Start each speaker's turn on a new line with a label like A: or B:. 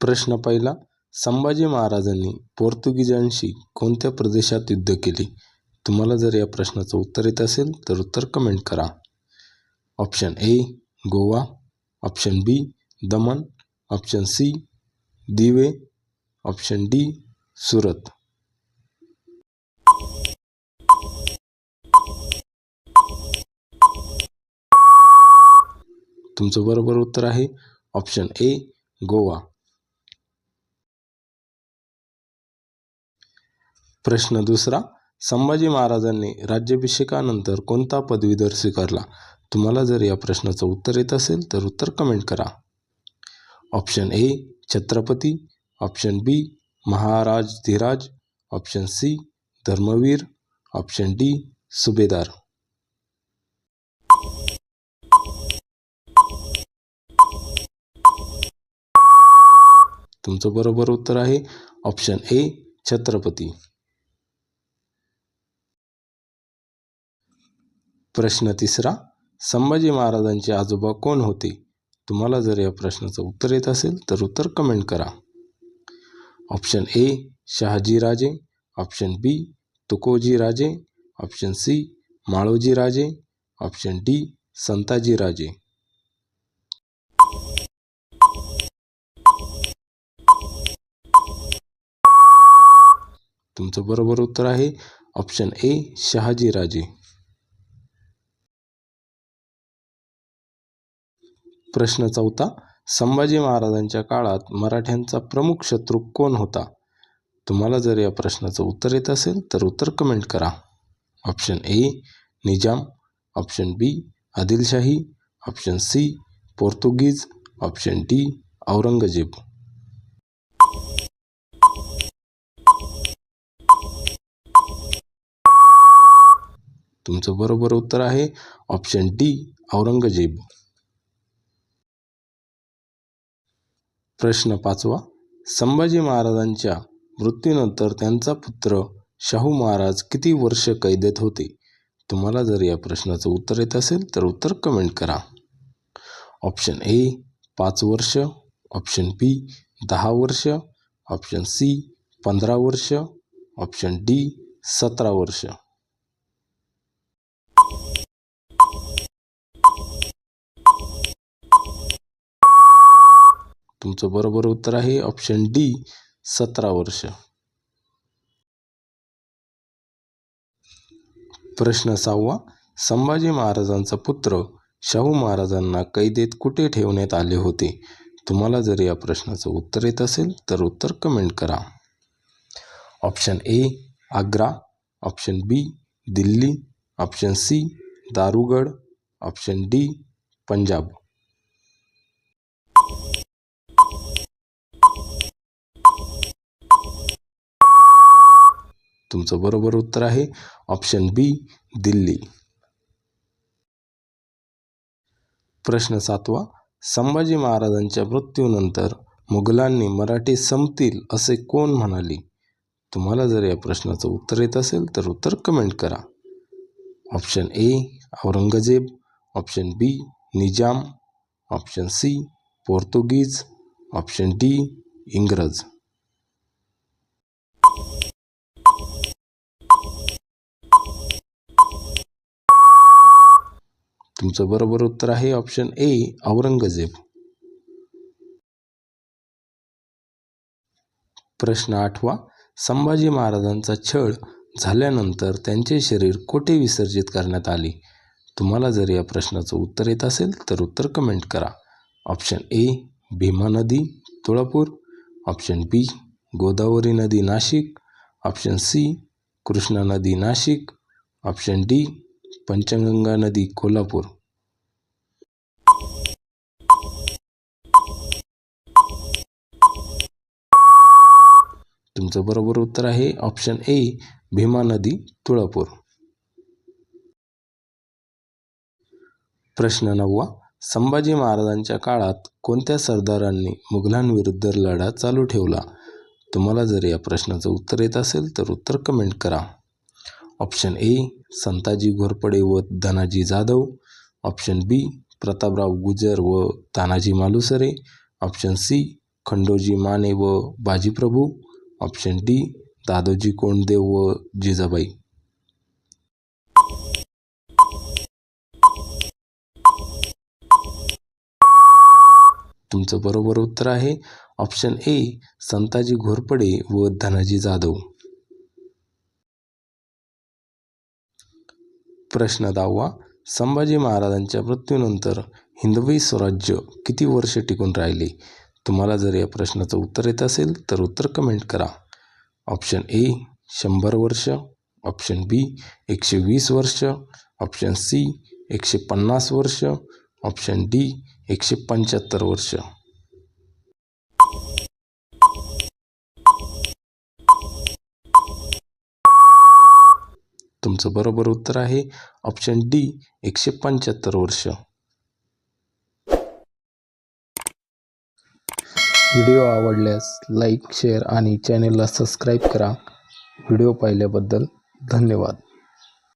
A: प्रश्न पहिला. संभाजी महाराजांनी पोर्तुगीजांशी कोणत्या प्रदेशात युद्ध केले? तुम्हाला जर या प्रश्नाचं उत्तर येत असेल तर उत्तर कमेंट करा. Option A Goa. Option B Daman. Option C Diu. Option D Surat. तुमचं बरोबर उत्तर आहे. Option A Goa. प्रश्न दुसरा संभाजी महाराजांनी राज्याभिषेकानंतर कोणता पदवीधर स्वीकारला? तुम्हाला जर या प्रश्नाचं उत्तर येत असेल तर उत्तर कमेंट करा. Option A Chhatrapati. Option B Maharaj Dhiraj. Option C Dharmaveer. Option D Subhedar. तुमचं बरोबर उत्तर आहे. Option A Chhatrapati. प्रश्न तिसरा संभाजी महाराजांचे आजोबा कोण होते? तुम्हाला जर या प्रश्नाचं उत्तर येत असेल तर उत्तर कमेंट करा. ऑप्शन ए शहाजी राजे. ऑप्शन बी तुकोजी राजे. ऑप्शन सी माळोजी राजे. ऑप्शन डी संताजी राजे. तुमचं बरोबर उत्तर आहे. ऑप्शन ए शहाजी प्रश्न चौथा संभाजी महाराजांच्या काळात मराठ्यांचा प्रमुख शत्रू कोण होता? तुम्हाला जर या प्रश्नाचं उत्तर येत असेल तर उत्तर कमेंट करा. Option A Nizam. Option B Adilshahi. Option C Portuguese. Option D Aurangzeb. तुमचं बरोबर उत्तर आहे ऑप्शन डी औरंगजेब. प्रश्न पाचवा. संभाजी महाराजांच्या मृत्यूनंतर त्यांचा पुत्र शाहू महाराज किती वर्ष कैदेत होते? तुम्हाला जर या प्रश्नाचं उत्तर येत असेल तर उत्तर कमेंट करा. ऑप्शन ए पाच वर्ष. ऑप्शन बी दहा वर्ष. ऑप्शन सी पंधरा वर्ष. ऑप्शन डी सतरा वर्ष. तुमचं बरोबर उत्तर आहे. ऑप्शन डी सतरा वर्ष. प्रश्न सहावा संभाजी महाराजांचा पुत्र शाहू महाराजांना कैदेत कुठे ठेवण्यात आले होते? तुम्हाला जर या प्रश्नाचं उत्तर येत असेल तर उत्तर कमेंट करा. Option A Agra. Option B Delhi. Option C दारुगड option D Punjab. तुमचं बरोबर उत्तर आहे. Option B Delhi. प्रश्न सातवा. संभाजी महाराजांच्या मृत्यूनंतर मुघलांनी मराठी संपतील असे कोण म्हणाले? तुम्हाला जर या प्रश्नाचं उत्तर येत असेल तर उत्तर कमेंट करा. Option A Aurangzeb. Option B Nizam. Option C Portuguese. Option D इंग्रज. तुमचं बरोबर उत्तर आहे ऑप्शन ए औरंगजेब. प्रश्न आठवा. संभाजी महाराजांचा छळ झाल्यानंतर त्यांचे शरीर कोठे विसर्जित करण्यात आले? तुम्हाला जर या प्रश्नाचं उत्तर येत असेल तर उत्तर कमेंट करा. ऑप्शन ए भीमा नदी तुळापूर. ऑप्शन बी गोदावरी नदी नाशिक. ऑप्शन सी कृष्णा नदी नाशिक. ऑप्शन डी पंचगंगा नदी कोल्हापूर. तुमचं बरोबर उत्तर आहे. ऑप्शन ए भीमा नदी तुळापूर. प्रश्न नववा संभाजी महाराजांच्या काळात कोणत्या सरदारांनी मुघलांविरुद्ध लढा चालू ठेवला? तुम्हाला जर या प्रश्नाचं उत्तर येत असेल तर उत्तर कमेंट करा. ऑप्शन ए संताजी घोरपडे व धनाजी जाधव. ऑप्शन बी प्रतापराव गुजर व तानाजी मालुसरे. ऑप्शन सी खंडोजी माने व बाजीप्रभू. ऑप्शन डी दादोजी कोंडदेव व जिजाबाई तुमचं बरोबर उत्तर आहे. ऑप्शन ए संताजी घोरपडे व धनाजी जाधव. प्रश्न दहावा संभाजी महाराजांच्या मृत्यूनंतर हिंदवी स्वराज्य किती वर्ष टिकून राहिले? तुम्हाला जर या प्रश्नाचं उत्तर येत असेल तर उत्तर कमेंट करा. ऑप्शन ए शंभर वर्ष. ऑप्शन बी एकशे वीस वर्ष. ऑप्शन सी एकशे पन्नास वर्ष. ऑप्शन डी एकशे पंच्याहत्तर वर्ष. तुमचं बरोबर उत्तर आहे. ऑप्शन डी एकशे पंच्याहत्तर वर्ष. व्हिडिओ आवडल्यास लाईक शेअर आणि चॅनेलला सबस्क्राईब करा. व्हिडिओ पाहिल्याबद्दल धन्यवाद.